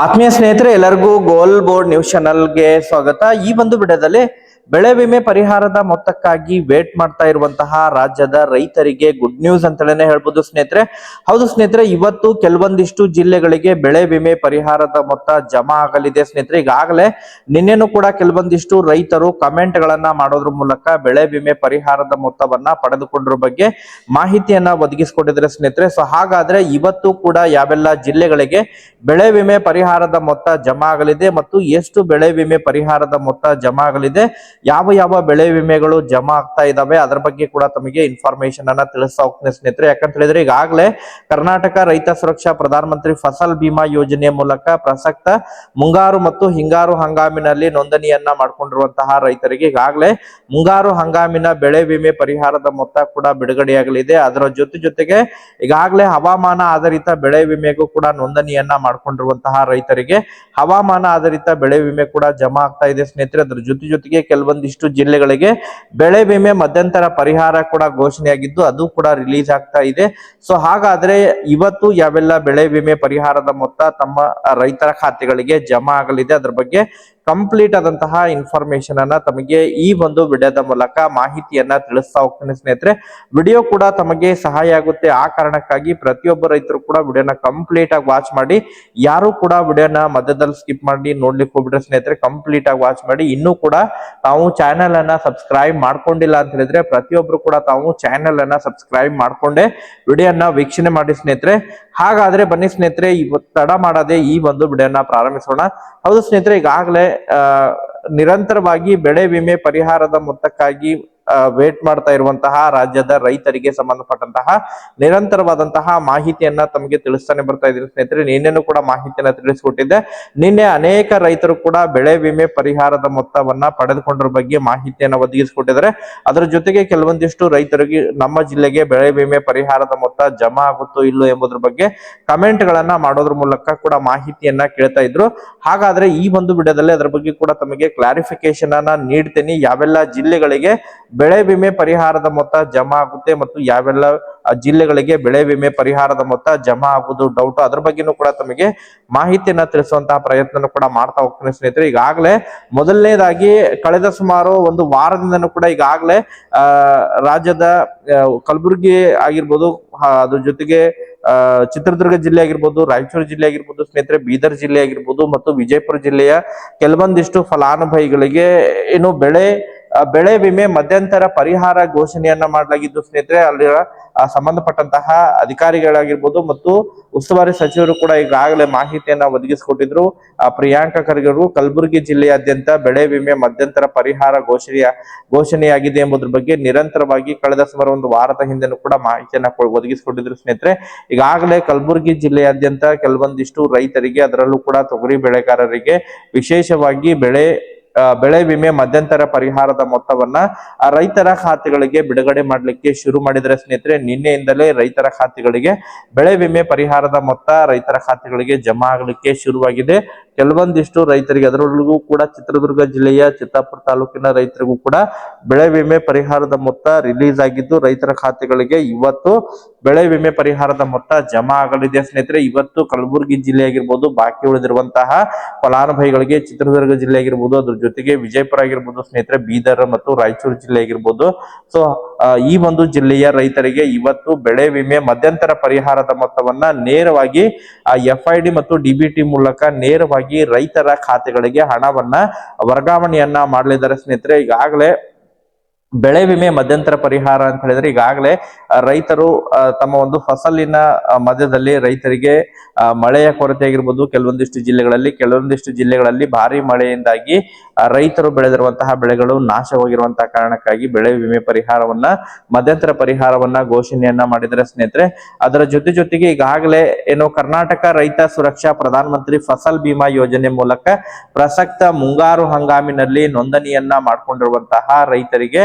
ಆತ್ಮೀಯ ಸ್ನೇಹಿತರೆ ಎಲ್ಲರಿಗೂ ಗೋಲ್ ಬೋರ್ಡ್ ನ್ಯೂಸ್ ಚಾನಲ್ಗೆ ಸ್ವಾಗತ. ಈ ಒಂದು ವಿಡಿಯೋದಲ್ಲಿ ಬೆಳೆ ವಿಮೆ ಪರಿಹಾರದ ಮೊತ್ತಕ್ಕಾಗಿ ವೇಟ್ ಮಾಡ್ತಾ ಇರುವಂತಹ ರಾಜ್ಯದ ರೈತರಿಗೆ ಗುಡ್ ನ್ಯೂಸ್ ಅಂತಲೇ ಹೇಳ್ಬೋದು ಸ್ನೇಹಿತರೆ. ಹೌದು ಸ್ನೇಹಿತರೆ, ಇವತ್ತು ಕೆಲವೊಂದಿಷ್ಟು ಜಿಲ್ಲೆಗಳಿಗೆ ಬೆಳೆ ವಿಮೆ ಪರಿಹಾರದ ಮೊತ್ತ ಜಮಾ ಆಗಲಿದೆ ಸ್ನೇಹಿತರೆ. ಈಗಾಗಲೇ ನಿನ್ನೆನೂ ಕೂಡ ಕೆಲವೊಂದಿಷ್ಟು ರೈತರು ಕಮೆಂಟ್ ಗಳನ್ನ ಮಾಡೋದ್ರ ಮೂಲಕ ಬೆಳೆ ವಿಮೆ ಪರಿಹಾರದ ಮೊತ್ತವನ್ನ ಪಡೆದುಕೊಂಡಿರೋ ಬಗ್ಗೆ ಮಾಹಿತಿಯನ್ನ ಒದಗಿಸಿಕೊಂಡಿದ್ರೆ ಸ್ನೇಹಿತರೆ. ಸೊ ಹಾಗಾದ್ರೆ ಇವತ್ತು ಕೂಡ ಯಾವೆಲ್ಲ ಜಿಲ್ಲೆಗಳಿಗೆ ಬೆಳೆ ವಿಮೆ ಪರಿಹಾರದ ಮೊತ್ತ ಜಮಾ ಆಗಲಿದೆ ಮತ್ತು ಎಷ್ಟು ಬೆಳೆ ವಿಮೆ ಪರಿಹಾರದ ಮೊತ್ತ ಜಮಾ ಆಗಲಿದೆ? ಯಾವ ಯಾವ ಬೆಳೆ ವಿಮೆಗಳು ಜಮಾ ಆಗ್ತಾ ಇದಾವೆ, ಅದರ ಬಗ್ಗೆ ಕೂಡ ತಮಗೆ ಇನ್ಫಾರ್ಮೇಶನ್ ಅನ್ನ ತಿಳಿಸ್ತಾ ಹೋಗ್ತೇನೆ ಸ್ನೇಹಿತರೆ. ಯಾಕಂತ ಹೇಳಿದ್ರೆ ಈಗಾಗಲೇ ಕರ್ನಾಟಕ ರೈತ ಸುರಕ್ಷಾ ಪ್ರಧಾನ ಮಂತ್ರಿ ಫಸಲ್ ಬಿಮಾ ಯೋಜನೆಯ ಮೂಲಕ ಪ್ರಸಕ್ತ ಮುಂಗಾರು ಮತ್ತು ಹಿಂಗಾರು ಹಂಗಾಮಿನಲ್ಲಿ ನೋಂದಣಿಯನ್ನ ಮಾಡ್ಕೊಂಡಿರುವಂತಹ ರೈತರಿಗೆ ಈಗಾಗಲೇ ಮುಂಗಾರು ಹಂಗಾಮಿನ ಬೆಳೆ ವಿಮೆ ಪರಿಹಾರದ ಮೊತ್ತ ಕೂಡ ಬಿಡುಗಡೆಯಾಗಲಿದೆ. ಅದರ ಜೊತೆ ಜೊತೆಗೆ ಈಗಾಗಲೇ ಹವಾಮಾನ ಆಧಾರಿತ ಬೆಳೆ ವಿಮೆಗೂ ಕೂಡ ನೋಂದಣಿಯನ್ನ ಮಾಡ್ಕೊಂಡಿರುವಂತಹ ರೈತರಿಗೆ ಹವಾಮಾನ ಆಧಾರಿತ ಬೆಳೆ ವಿಮೆ ಕೂಡ ಜಮಾ ಆಗ್ತಾ ಇದೆ ಸ್ನೇಹಿತರೆ. ಅದರ ಜೊತೆ ಜೊತೆಗೆ ಕೆಲವೊಂದಿಷ್ಟು ಜಿಲ್ಲೆಗಳಿಗೆ ಬೆಳೆ ವಿಮೆ ಮಧ್ಯಂತರ ಪರಿಹಾರ ಕೂಡ ಘೋಷಣೆಯಾಗಿದ್ದು ಅದು ಕೂಡ ರಿಲೀಸ್ ಆಗ್ತಾ ಇದೆ. ಸೊ ಹಾಗಾದ್ರೆ ಇವತ್ತು ಯಾವೆಲ್ಲ ಬೆಳೆ ವಿಮೆ ಪರಿಹಾರದ ಮೊತ್ತ ತಮ್ಮ ರೈತರ ಖಾತೆಗಳಿಗೆ ಜಮಾ ಆಗಲಿದೆ, ಅದ್ರ ಬಗ್ಗೆ ಕಂಪ್ಲೀಟ್ ಆದಂತಹ ಇನ್ಫಾರ್ಮೇಶನ್ ಅನ್ನ ತಮಗೆ ಈ ಒಂದು ವಿಡಿಯೋದ ಮೂಲಕ ಮಾಹಿತಿಯನ್ನ ತಿಳಿಸ್ತಾ ಹೋಗ್ತೀನಿ ಸ್ನೇಹಿತರೆ. ವಿಡಿಯೋ ಕೂಡ ತಮಗೆ ಸಹಾಯ ಆಗುತ್ತೆ. ಆ ಕಾರಣಕ್ಕಾಗಿ ಪ್ರತಿಯೊಬ್ಬ ರೈತರು ಕೂಡ ವಿಡಿಯೋನ ಕಂಪ್ಲೀಟ್ ಆಗಿ ವಾಚ್ ಮಾಡಿ. ಯಾರು ಕೂಡ ವಿಡಿಯೋನ ಮಧ್ಯದಲ್ಲಿ ಸ್ಕಿಪ್ ಮಾಡಿ ನೋಡ್ಲಿಕ್ಕೆ ಹೋಗ್ಬಿಟ್ರೆ ಸ್ನೇಹಿತರೆ ಕಂಪ್ಲೀಟ್ ಆಗಿ ವಾಚ್ ಮಾಡಿ. ಇನ್ನೂ ಕೂಡ ತಾವು ಚಾನೆಲ್ ಅನ್ನ ಸಬ್ಸ್ಕ್ರೈಬ್ ಮಾಡ್ಕೊಂಡಿಲ್ಲ ಅಂತ ಹೇಳಿದ್ರೆ ಪ್ರತಿಯೊಬ್ರು ಕೂಡ ತಾವು ಚಾನೆಲ್ ಅನ್ನ ಸಬ್ಸ್ಕ್ರೈಬ್ ಮಾಡ್ಕೊಂಡೆ ವಿಡಿಯೋನ ವೀಕ್ಷಣೆ ಮಾಡಿ ಸ್ನೇಹಿತರೆ. ಹಾಗಾದ್ರೆ ಬನ್ನಿ ಸ್ನೇಹಿತರೆ ಇವತ್ತು ತಡ ಮಾಡದೆ ಈ ಒಂದು ವಿಡಿಯೋನ ಪ್ರಾರಂಭಿಸೋಣ. ಹೌದು ಸ್ನೇಹಿತರೆ, ಈಗಾಗಲೇ ನಿರಂತರವಾಗಿ ಬೆಳೆ ವಿಮೆ ಪರಿಹಾರದ ಮೊತ್ತಕ್ಕಾಗಿ ವೇಟ್ ಮಾಡ್ತಾ ಇರುವಂತಹ ರಾಜ್ಯದ ರೈತರಿಗೆ ಸಂಬಂಧಪಟ್ಟಂತಹ ನಿರಂತರವಾದಂತಹ ಮಾಹಿತಿಯನ್ನ ತಮಗೆ ತಿಳಿಸ್ತಾನೆ ಬರ್ತಾ ಇದ್ದೀನಿ ಸ್ನೇಹಿತರೆ. ನಿನ್ನೆನೂ ಕೂಡ ಮಾಹಿತಿಯನ್ನ ತಿಳಿಸ್ಕೊಟ್ಟಿದ್ದೆ. ನಿನ್ನೆ ಅನೇಕ ರೈತರು ಕೂಡ ಬೆಳೆ ವಿಮೆ ಪರಿಹಾರದ ಮೊತ್ತವನ್ನ ಪಡೆದುಕೊಂಡ್ರ ಬಗ್ಗೆ ಮಾಹಿತಿಯನ್ನ ಒದಗಿಸಿಕೊಟ್ಟಿದ್ದಾರೆ. ಅದರ ಜೊತೆಗೆ ಕೆಲವೊಂದಿಷ್ಟು ರೈತರಿಗೆ ನಮ್ಮ ಜಿಲ್ಲೆಗೆ ಬೆಳೆ ವಿಮೆ ಪರಿಹಾರದ ಮೊತ್ತ ಜಮಾ ಆಗುತ್ತೋ ಇಲ್ಲೋ ಎಂಬುದ್ರ ಬಗ್ಗೆ ಕಮೆಂಟ್ ಗಳನ್ನ ಮಾಡೋದ್ರ ಮೂಲಕ ಕೂಡ ಮಾಹಿತಿಯನ್ನ ಕೇಳ್ತಾ ಇದ್ರು. ಹಾಗಾದ್ರೆ ಈ ಒಂದು ವಿಡಿಯೋದಲ್ಲಿ ಅದರ ಬಗ್ಗೆ ಕೂಡ ತಮಗೆ ಕ್ಲಾರಿಫಿಕೇಶನ್ ಅನ್ನ ನೀಡ್ತೇನೆ. ಯಾವೆಲ್ಲ ಜಿಲ್ಲೆಗಳಿಗೆ ಬೆಳೆ ವಿಮೆ ಪರಿಹಾರದ ಮೊತ್ತ ಜಮಾ ಆಗುತ್ತೆ ಮತ್ತು ಯಾವೆಲ್ಲ ಜಿಲ್ಲೆಗಳಿಗೆ ಬೆಳೆ ವಿಮೆ ಪರಿಹಾರದ ಮೊತ್ತ ಜಮಾ ಆಗುವುದು ಡೌಟ್ ಅದ್ರ ಬಗ್ಗೆನೂ ಕೂಡ ತಮಗೆ ಮಾಹಿತಿಯನ್ನ ತಿಳಿಸುವಂತಹ ಪ್ರಯತ್ನ ಕೂಡ ಮಾಡ್ತಾ ಹೋಗ್ತೀನಿ ಸ್ನೇಹಿತರೆ. ಈಗಾಗಲೇ ಮೊದಲನೇದಾಗಿ ಕಳೆದ ಸುಮಾರು ಒಂದು ವಾರದಿಂದನೂ ಕೂಡ ಈಗಾಗಲೇ ರಾಜ್ಯದ ಕಲಬುರಗಿ ಆಗಿರ್ಬೋದು ಅದ್ರ ಜೊತೆಗೆ ಚಿತ್ರದುರ್ಗ ಜಿಲ್ಲೆ ಆಗಿರ್ಬೋದು, ರಾಯಚೂರು ಜಿಲ್ಲೆ ಆಗಿರ್ಬೋದು ಸ್ನೇಹಿತರೆ, ಬೀದರ್ ಜಿಲ್ಲೆ ಆಗಿರ್ಬೋದು ಮತ್ತು ವಿಜಯಪುರ ಜಿಲ್ಲೆಯ ಕೆಲವೊಂದಿಷ್ಟು ಫಲಾನುಭವಿಗಳಿಗೆ ಏನು ಬೆಳೆ ಬೆಳೆ ವಿಮೆ ಮಧ್ಯಂತರ ಪರಿಹಾರ ಘೋಷಣೆಯನ್ನ ಮಾಡಲಾಗಿದ್ದು ಸ್ನೇಹಿತರೆ ಅಲ್ಲಿ ಆ, ಸಂಬಂಧಪಟ್ಟಂತಹ ಅಧಿಕಾರಿಗಳಾಗಿರ್ಬೋದು ಮತ್ತು ಉಸ್ತುವಾರಿ ಸಚಿವರು ಕೂಡ ಈಗಾಗಲೇ ಮಾಹಿತಿಯನ್ನ ಒದಗಿಸಿಕೊಟ್ಟಿದ್ರು. ಪ್ರಿಯಾಂಕ ಖರ್ಗೆರು ಕಲಬುರಗಿ ಜಿಲ್ಲೆಯಾದ್ಯಂತ ಬೆಳೆ ವಿಮೆ ಮಧ್ಯಂತರ ಪರಿಹಾರ ಘೋಷಣೆಯ ಘೋಷಣೆಯಾಗಿದೆ ಎಂಬುದ್ರ ಬಗ್ಗೆ ನಿರಂತರವಾಗಿ ಕಳೆದ ಸುಮಾರು ಒಂದು ವಾರದ ಹಿಂದೆನೂ ಕೂಡ ಮಾಹಿತಿಯನ್ನ ಒದಗಿಸಿಕೊಟ್ಟಿದ್ರು ಸ್ನೇಹಿತರೆ. ಈಗಾಗಲೇ ಕಲಬುರಗಿ ಜಿಲ್ಲೆಯಾದ್ಯಂತ ಕೆಲವೊಂದಿಷ್ಟು ರೈತರಿಗೆ ಅದರಲ್ಲೂ ಕೂಡ ತೊಗರಿ ಬೆಳೆಗಾರರಿಗೆ ವಿಶೇಷವಾಗಿ ಬೆಳೆ ಬೆಳೆ ವಿಮೆ ಮಧ್ಯಂತರ ಪರಿಹಾರದ ಮೊತ್ತವನ್ನ ರೈತರ ಖಾತೆಗಳಿಗೆ ಬಿಡುಗಡೆ ಮಾಡಲಿಕ್ಕೆ ಶುರು ಮಾಡಿದ್ರೆ ಸ್ನೇಹಿತರೆ, ನಿನ್ನೆಯಿಂದಲೇ ರೈತರ ಖಾತೆಗಳಿಗೆ ಬೆಳೆ ವಿಮೆ ಪರಿಹಾರದ ಮೊತ್ತ ರೈತರ ಖಾತೆಗಳಿಗೆ ಜಮಾ ಆಗಲಿಕ್ಕೆ ಶುರುವಾಗಿದೆ. ಕೆಲವೊಂದಿಷ್ಟು ರೈತರಿಗೆ, ಅದರೊಳಗೂ ಕೂಡ ಚಿತ್ರದುರ್ಗ ಜಿಲ್ಲೆಯ ಚಿತ್ತಾಪುರ ತಾಲೂಕಿನ ರೈತರಿಗೂ ಕೂಡ ಬೆಳೆ ವಿಮೆ ಪರಿಹಾರದ ಮೊತ್ತ ರಿಲೀಸ್ ಆಗಿದ್ದು, ರೈತರ ಖಾತೆಗಳಿಗೆ ಇವತ್ತು ಬೆಳೆ ವಿಮೆ ಪರಿಹಾರದ ಮೊತ್ತ ಜಮಾ ಆಗಲಿದೆ. ಸ್ನೇಹಿತರೆ, ಇವತ್ತು ಕಲಬುರಗಿ ಜಿಲ್ಲೆ ಆಗಿರ್ಬೋದು ಬಾಕಿ ಉಳಿದಿರುವಂತಹ ಫಲಾನುಭವಿಗಳಿಗೆ ಚಿತ್ರದುರ್ಗ ಜಿಲ್ಲೆ ಆಗಿರ್ಬೋದು ಅದ್ರ ಜೊತೆಗೆ ವಿಜಯಪುರ ಆಗಿರ್ಬೋದು, ಸ್ನೇಹಿತರೆ, ಬೀದರ್ ಮತ್ತು ರಾಯಚೂರು ಜಿಲ್ಲೆ ಆಗಿರ್ಬೋದು ಸೊ ಈ ಒಂದು ಜಿಲ್ಲೆಯ ರೈತರಿಗೆ ಇವತ್ತು ಬೆಳೆ ವಿಮೆ ಮಧ್ಯಂತರ ಪರಿಹಾರದ ಮೊತ್ತವನ್ನ ನೇರವಾಗಿ ಎಫ್ ಮತ್ತು ಡಿಬಿಟಿ ಮೂಲಕ ನೇರವಾಗಿ ರೈತರ ಖಾತೆಗಳಿಗೆ ಹಣವನ್ನ ವರ್ಗಾವಣೆಯನ್ನ ಮಾಡಲಿದ್ದಾರೆ ಸ್ನೇಹಿತರೆ. ಈಗಾಗಲೇ ಬೆಳೆ ವಿಮೆ ಮಧ್ಯಂತರ ಪರಿಹಾರ ಅಂತ ಹೇಳಿದ್ರೆ ಈಗಾಗಲೇ ರೈತರು ತಮ್ಮ ಒಂದು ಫಸಲಿನ ಮಧ್ಯದಲ್ಲಿ ರೈತರಿಗೆ ಮಳೆಯ ಕೊರತೆ ಆಗಿರ್ಬೋದು, ಕೆಲವೊಂದಿಷ್ಟು ಜಿಲ್ಲೆಗಳಲ್ಲಿ ಕೆಲವೊಂದಿಷ್ಟು ಜಿಲ್ಲೆಗಳಲ್ಲಿ ಭಾರಿ ಮಳೆಯಿಂದಾಗಿ ರೈತರು ಬೆಳೆದಿರುವಂತಹ ಬೆಳೆಗಳು ನಾಶವಾಗಿರುವಂತಹ ಕಾರಣಕ್ಕಾಗಿ ಬೆಳೆ ವಿಮೆ ಪರಿಹಾರವನ್ನ, ಮಧ್ಯಂತರ ಪರಿಹಾರವನ್ನ ಘೋಷಣೆಯನ್ನ ಮಾಡಿದರೆ ಸ್ನೇಹಿತರೆ. ಅದರ ಜೊತೆ ಜೊತೆಗೆ ಈಗಾಗಲೇ ಏನು ಕರ್ನಾಟಕ ರೈತ ಸುರಕ್ಷಾ ಪ್ರಧಾನ ಮಂತ್ರಿ ಫಸಲ್ ಬಿಮಾ ಯೋಜನೆ ಮೂಲಕ ಪ್ರಸಕ್ತ ಮುಂಗಾರು ಹಂಗಾಮಿನಲ್ಲಿ ನೋಂದಣಿಯನ್ನ ಮಾಡ್ಕೊಂಡಿರುವಂತಹ ರೈತರಿಗೆ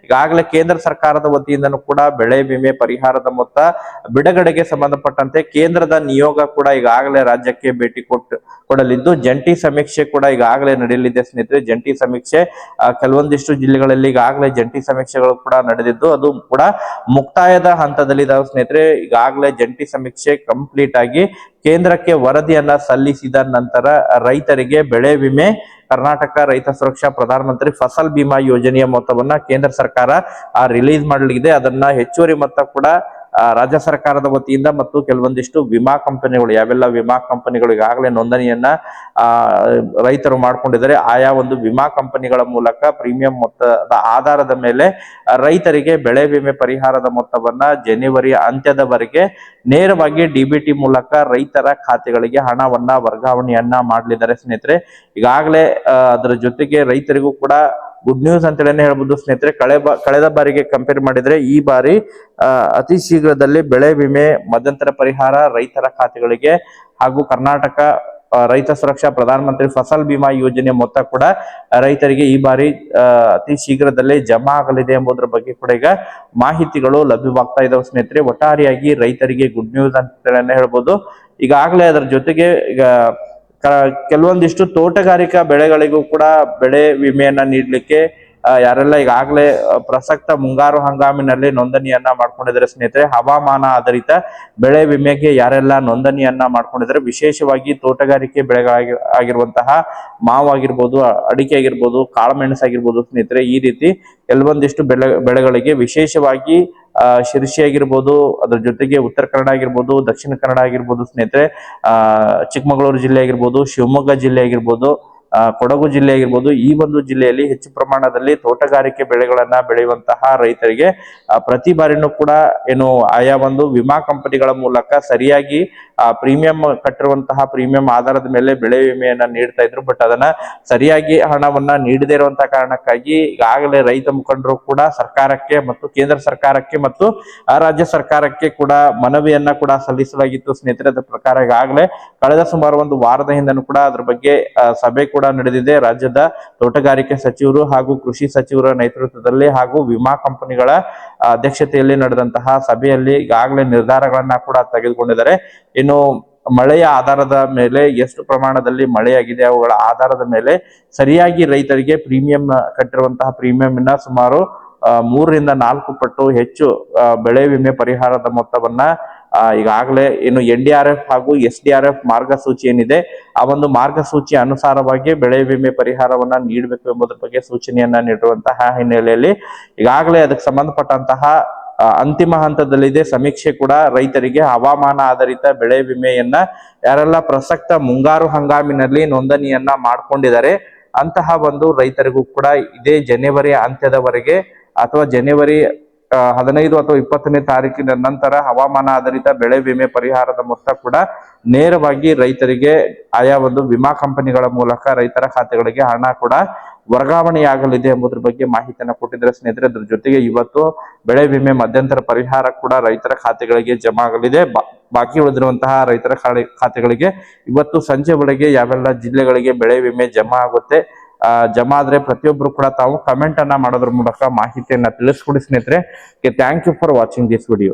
ಈಗಾಗಲೇ ಕೇಂದ್ರ ಸರ್ಕಾರದ ವತಿಯಿಂದನೂ ಕೂಡ ಬೆಳೆ ವಿಮೆ ಪರಿಹಾರದ ಮೊತ್ತ ಬಿಡುಗಡೆಗೆ ಸಂಬಂಧಪಟ್ಟಂತೆ ಕೇಂದ್ರದ ನಿಯೋಗ ಕೂಡ ಈಗಾಗಲೇ ರಾಜ್ಯಕ್ಕೆ ಭೇಟಿ ಕೊಟ್ಟು ಕೊಡಲಿದ್ದು, ಜಂಟಿ ಸಮೀಕ್ಷೆ ಕೂಡ ಈಗಾಗಲೇ ನಡೆಯಲಿದೆ ಸ್ನೇಹಿತರೆ. ಜಂಟಿ ಸಮೀಕ್ಷೆ ಕೆಲವೊಂದಿಷ್ಟು ಜಿಲ್ಲೆಗಳಲ್ಲಿ ಈಗಾಗಲೇ ಜಂಟಿ ಸಮೀಕ್ಷೆಗಳು ಕೂಡ ನಡೆದಿದ್ದು, ಅದು ಕೂಡ ಮುಕ್ತಾಯದ ಹಂತದಲ್ಲಿ ಸ್ನೇಹಿತರೆ. ಈಗಾಗಲೇ ಜಂಟಿ ಸಮೀಕ್ಷೆ ಕಂಪ್ಲೀಟ್ ಆಗಿ ಕೇಂದ್ರಕ್ಕೆ ವರದಿಯನ್ನ ಸಲ್ಲಿಸಿದ ನಂತರ ರೈತರಿಗೆ ಬೆಳೆ ವಿಮೆ, ಕರ್ನಾಟಕ ರೈತ ಸುರಕ್ಷಾ ಪ್ರಧಾನಮಂತ್ರಿ ಫಸಲ್ ಬಿಮಾ ಯೋಜನೆಯ ಮೊತ್ತವನ್ನ ಕೇಂದ್ರ ಸರ್ಕಾರ ರಿಲೀಸ್ ಮಾಡಲಿದೆ ಅದನ್ನ ಹೆಚ್ಚುವರಿ ಮೊತ್ತ ಕೂಡ ರಾಜ್ಯ ಸರ್ಕಾರದ ವತಿಯಿಂದ ಮತ್ತು ಕೆಲವೊಂದಿಷ್ಟು ವಿಮಾ ಕಂಪನಿಗಳು, ಯಾವೆಲ್ಲ ವಿಮಾ ಕಂಪನಿಗಳು ಈಗಾಗಲೇ ನೋಂದಣಿಯನ್ನ, ಆ, ರೈತರು ಮಾಡ್ಕೊಂಡಿದ್ದಾರೆ, ಆಯಾ ಒಂದು ವಿಮಾ ಕಂಪನಿಗಳ ಮೂಲಕ ಪ್ರೀಮಿಯಂ ಮೊತ್ತದ ಆಧಾರದ ಮೇಲೆ ರೈತರಿಗೆ ಬೆಳೆ ವಿಮೆ ಪರಿಹಾರದ ಮೊತ್ತವನ್ನ ಜನವರಿ ಅಂತ್ಯದವರೆಗೆ ನೇರವಾಗಿ ಡಿಬಿಟಿ ಮೂಲಕ ರೈತರ ಖಾತೆಗಳಿಗೆ ಹಣವನ್ನ ವರ್ಗಾವಣೆಯನ್ನ ಮಾಡಲಿದ್ದಾರೆ ಸ್ನೇಹಿತರೆ. ಈಗಾಗಲೇ ಅದರ ಜೊತೆಗೆ ರೈತರಿಗೂ ಕೂಡ ಗುಡ್ ನ್ಯೂಸ್ ಅಂತ ಹೇಳಿ ಹೇಳ್ಬೋದು, ಸ್ನೇಹಿತರೆ, ಕಳೆ ಕಳೆದ ಬಾರಿಗೆ ಕಂಪೇರ್ ಮಾಡಿದ್ರೆ ಈ ಬಾರಿ ಅತಿ ಶೀಘ್ರದಲ್ಲಿ ಬೆಳೆ ವಿಮೆ, ಮಧ್ಯಂತರ ಪರಿಹಾರ, ರೈತರ ಖಾತೆಗಳಿಗೆ ಹಾಗೂ ಕರ್ನಾಟಕ ರೈತ ಸುರಕ್ಷಾ ಪ್ರಧಾನಮಂತ್ರಿ ಫಸಲ್ ಬಿಮಾ ಯೋಜನೆ ಮೊತ್ತ ಕೂಡ ರೈತರಿಗೆ ಈ ಬಾರಿ ಅತಿ ಶೀಘ್ರದಲ್ಲೇ ಜಮಾ ಆಗಲಿದೆ ಎಂಬುದರ ಬಗ್ಗೆ ಕೂಡ ಈಗ ಮಾಹಿತಿಗಳು ಲಭ್ಯವಾಗ್ತಾ ಇದಾವೆ ಸ್ನೇಹಿತರೆ. ಒಟ್ಟಾರೆಯಾಗಿ ರೈತರಿಗೆ ಗುಡ್ ನ್ಯೂಸ್ ಅಂತ ಹೇಳಿ ಹೇಳ್ಬೋದು ಈಗಾಗಲೇ ಅದರ ಜೊತೆಗೆ ಈಗ ಕೆಲವೊಂದಿಷ್ಟು ತೋಟಗಾರಿಕಾ ಬೆಳೆಗಳಿಗೂ ಕೂಡ ಬೆಳೆ ವಿಮೆಯನ್ನ ನೀಡಲಿಕ್ಕೆ ಯಾರೆಲ್ಲ ಈಗಾಗಲೇ ಪ್ರಸಕ್ತ ಮುಂಗಾರು ಹಂಗಾಮಿನಲ್ಲಿ ನೋಂದಣಿಯನ್ನ ಮಾಡ್ಕೊಂಡಿದ್ದಾರೆ ಸ್ನೇಹಿತರೆ, ಹವಾಮಾನ ಆಧಾರಿತ ಬೆಳೆ ವಿಮೆಗೆ ಯಾರೆಲ್ಲ ನೋಂದಣಿಯನ್ನ ಮಾಡ್ಕೊಂಡಿದ್ದಾರೆ, ವಿಶೇಷವಾಗಿ ತೋಟಗಾರಿಕೆ ಬೆಳೆಗಳಾಗಿ, ಆಗಿರುವಂತಹ ಮಾವು ಆಗಿರ್ಬೋದು ಅಡಿಕೆ ಆಗಿರ್ಬೋದು ಕಾಳುಮೆಣಸಾಗಿರ್ಬೋದು ಸ್ನೇಹಿತರೆ, ಈ ರೀತಿ ಕೆಲವೊಂದಿಷ್ಟು ಬೆಳೆ, ಬೆಳೆಗಳಿಗೆ ವಿಶೇಷವಾಗಿ ಆ ಶಿರ್ಸಿ ಆಗಿರ್ಬೋದು ಅದ್ರ ಜೊತೆಗೆ ಉತ್ತರ ಕನ್ನಡ ಆಗಿರ್ಬೋದು, ದಕ್ಷಿಣ ಕನ್ನಡ ಆಗಿರ್ಬೋದು ಸ್ನೇಹಿತರೆ ಚಿಕ್ಕಮಗಳೂರು ಜಿಲ್ಲೆ ಆಗಿರ್ಬೋದು, ಶಿವಮೊಗ್ಗ ಜಿಲ್ಲೆ ಆಗಿರ್ಬೋದು ಕೊಡಗು ಜಿಲ್ಲೆ ಆಗಿರ್ಬೋದು, ಈ ಒಂದು ಜಿಲ್ಲೆಯಲ್ಲಿ ಹೆಚ್ಚು ಪ್ರಮಾಣದಲ್ಲಿ ತೋಟಗಾರಿಕೆ ಬೆಳೆಗಳನ್ನ ಬೆಳೆಯುವಂತಹ ರೈತರಿಗೆ ಪ್ರತಿ ಬಾರಿನೂ ಕೂಡ ಏನು ಆಯಾ ಒಂದು ವಿಮಾ ಕಂಪನಿಗಳ ಮೂಲಕ ಸರಿಯಾಗಿ, ಆ, ಪ್ರೀಮಿಯಂ ಕಟ್ಟಿರುವಂತಹ ಪ್ರೀಮಿಯಂ ಆಧಾರದ ಮೇಲೆ ಬೆಳೆ ವಿಮೆಯನ್ನ ನೀಡ್ತಾ ಇದ್ರು. ಬಟ್ ಅದನ್ನ ಸರಿಯಾಗಿ ಹಣವನ್ನ ನೀಡದೇ ಇರುವಂತಹ ಕಾರಣಕ್ಕಾಗಿ ಈಗಾಗಲೇ ರೈತ ಮುಖಂಡರು ಕೂಡ ಸರ್ಕಾರಕ್ಕೆ ಮತ್ತು ಕೇಂದ್ರ ಸರ್ಕಾರಕ್ಕೆ ಮತ್ತು ರಾಜ್ಯ ಸರ್ಕಾರಕ್ಕೆ ಕೂಡ ಮನವಿಯನ್ನ ಕೂಡ ಸಲ್ಲಿಸಲಾಗಿತ್ತು. ಸ್ನೇಹಿತರೆ, ಅದರ ಪ್ರಕಾರ ಈಗಾಗಲೇ ಕಳೆದ ಸುಮಾರು ಒಂದು ವಾರದ ಹಿಂದನೂ ಕೂಡ ಅದ್ರ ಬಗ್ಗೆ ಸಭೆ ನಡೆದಿದೆ. ರಾಜ್ಯದ ತೋಟಗಾರಿಕೆ ಸಚಿವರು ಹಾಗೂ ಕೃಷಿ ಸಚಿವರ ನೇತೃತ್ವದಲ್ಲಿ ಹಾಗೂ ವಿಮಾ ಕಂಪನಿಗಳ ಅಧ್ಯಕ್ಷತೆಯಲ್ಲಿ ನಡೆದಂತಹ ಸಭೆಯಲ್ಲಿ ಈಗಾಗಲೇ ನಿರ್ಧಾರಗಳನ್ನ ಕೂಡ ತೆಗೆದುಕೊಂಡಿದ್ದಾರೆ. ಇನ್ನು ಮಳೆಯ ಆಧಾರದ ಮೇಲೆ ಎಷ್ಟು ಪ್ರಮಾಣದಲ್ಲಿ ಮಳೆಯಾಗಿದೆ, ಅವುಗಳ ಆಧಾರದ ಮೇಲೆ ಸರಿಯಾಗಿ ರೈತರಿಗೆ ಪ್ರೀಮಿಯಂ ಕಟ್ಟಿರುವಂತಹ ಪ್ರೀಮಿಯಂ ಇನ್ನ ಸುಮಾರು ಮೂರರಿಂದ ನಾಲ್ಕು ಪಟ್ಟು ಹೆಚ್ಚು ಬೆಳೆ ವಿಮೆ ಪರಿಹಾರದ ಮೊತ್ತವನ್ನ ಈಗಾಗಲೇ ಏನು ಎನ್ ಡಿ ಆರ್ ಎಫ್ ಹಾಗೂ ಎಸ್ ಡಿ ಆರ್ ಎಫ್ ಮಾರ್ಗಸೂಚಿ ಏನಿದೆ, ಆ ಒಂದು ಮಾರ್ಗಸೂಚಿ ಅನುಸಾರವಾಗಿ ಬೆಳೆ ವಿಮೆ ಪರಿಹಾರವನ್ನ ನೀಡಬೇಕು ಎಂಬುದರ ಬಗ್ಗೆ ಸೂಚನೆಯನ್ನ ನೀಡಿರುವಂತಹ ಹಿನ್ನೆಲೆಯಲ್ಲಿ ಈಗಾಗಲೇ ಅದಕ್ಕೆ ಸಂಬಂಧಪಟ್ಟಂತಹ ಅಂತಿಮ ಹಂತದಲ್ಲಿದೆ. ಸಮೀಕ್ಷೆ ಕೂಡ ರೈತರಿಗೆ ಹವಾಮಾನ ಆಧಾರಿತ ಬೆಳೆ ವಿಮೆಯನ್ನ ಯಾರೆಲ್ಲ ಪ್ರಸಕ್ತ ಮುಂಗಾರು ಹಂಗಾಮಿನಲ್ಲಿ ನೋಂದಣಿಯನ್ನ ಮಾಡ್ಕೊಂಡಿದ್ದಾರೆ, ಅಂತಹ ಒಂದು ರೈತರಿಗೂ ಕೂಡ ಇದೇ ಜನವರಿ ಅಂತ್ಯದವರೆಗೆ ಅಥವಾ ಜನವರಿ ಹದಿನೈದು ಅಥವಾ ಇಪ್ಪತ್ತನೇ ತಾರೀಕಿನ ನಂತರ ಹವಾಮಾನ ಆಧಾರಿತ ಬೆಳೆ ವಿಮೆ ಪರಿಹಾರದ ಮೊತ್ತ ಕೂಡ ನೇರವಾಗಿ ರೈತರಿಗೆ ಆಯಾ ಒಂದು ವಿಮಾ ಕಂಪನಿಗಳ ಮೂಲಕ ರೈತರ ಖಾತೆಗಳಿಗೆ ಹಣ ಕೂಡ ವರ್ಗಾವಣೆಯಾಗಲಿದೆ ಎಂಬುದ್ರ ಬಗ್ಗೆ ಮಾಹಿತಿಯನ್ನು ಕೊಟ್ಟಿದ್ದಾರೆ. ಸ್ನೇಹಿತರೆ ಅದ್ರ ಜೊತೆಗೆ ಇವತ್ತು ಬೆಳೆ ವಿಮೆ ಮಧ್ಯಂತರ ಪರಿಹಾರ ಕೂಡ ರೈತರ ಖಾತೆಗಳಿಗೆ ಜಮಾ ಆಗಲಿದೆ. ಬಾಕಿ ಉಳಿದಿರುವಂತಹ ರೈತರ ಖಾತೆಗಳಿಗೆ ಇವತ್ತು ಸಂಜೆ ಒಳಗೆ ಯಾವೆಲ್ಲ ಜಿಲ್ಲೆಗಳಿಗೆ ಬೆಳೆ ವಿಮೆ ಜಮಾ ಆಗುತ್ತೆ ಜಮಾ ಆದ್ರೆ ಪ್ರತಿಯೊಬ್ಬರು ಕೂಡ ತಾವು ಕಮೆಂಟ್ ಅನ್ನ ಮಾಡೋದ್ರ ಮೂಲಕ ಮಾಹಿತಿಯನ್ನ ತಿಳಿಸ್ಕೊಡಿ ಸ್ನೇಹಿತರೆ. Thank you for watching this video